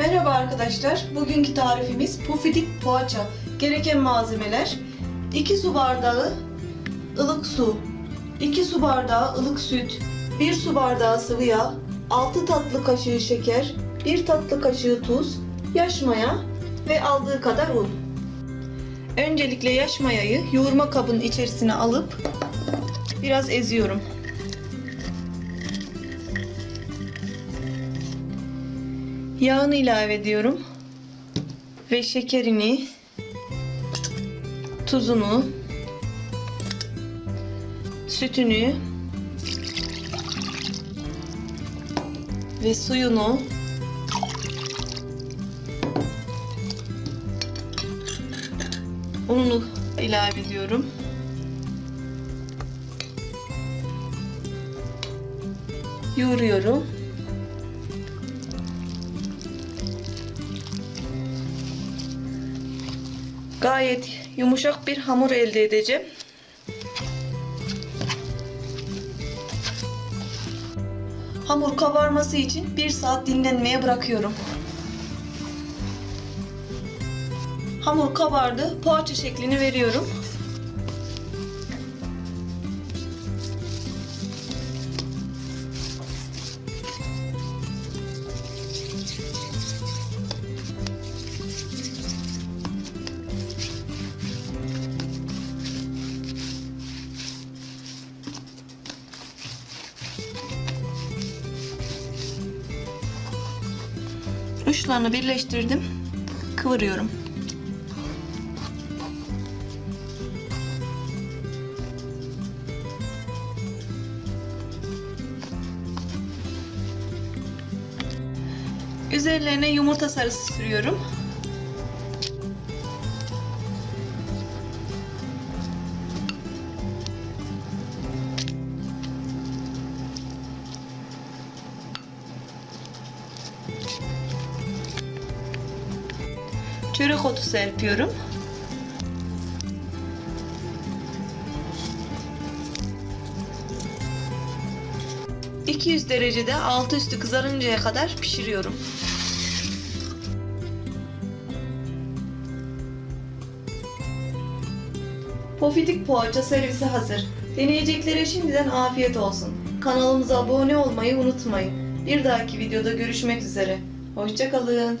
Merhaba arkadaşlar. Bugünkü tarifimiz pufidik poğaça. Gereken malzemeler 2 su bardağı ılık su, 2 su bardağı ılık süt, 1 su bardağı sıvı yağ, 6 tatlı kaşığı şeker, 1 tatlı kaşığı tuz, yaş maya ve aldığı kadar un. Öncelikle yaş mayayı yoğurma kabının içerisine alıp biraz eziyorum. Yağını ilave ediyorum. Ve şekerini, tuzunu, sütünü ve suyunu ununu ilave ediyorum. Yoğuruyorum. Gayet yumuşak bir hamur elde edeceğim. Hamur kabarması için 1 saat dinlenmeye bırakıyorum. Hamur kabardı. Poğaça şeklini veriyorum. Uçlarını birleştirdim. Kıvırıyorum. Üzerlerine yumurta sarısı sürüyorum. Çörek otu serpiyorum. ...200 derecede altı üstü kızarıncaya kadar pişiriyorum. Pofidik poğaça servisi hazır. Deneyeceklere şimdiden afiyet olsun. Kanalımıza abone olmayı unutmayın. Bir dahaki videoda görüşmek üzere. Hoşçakalın.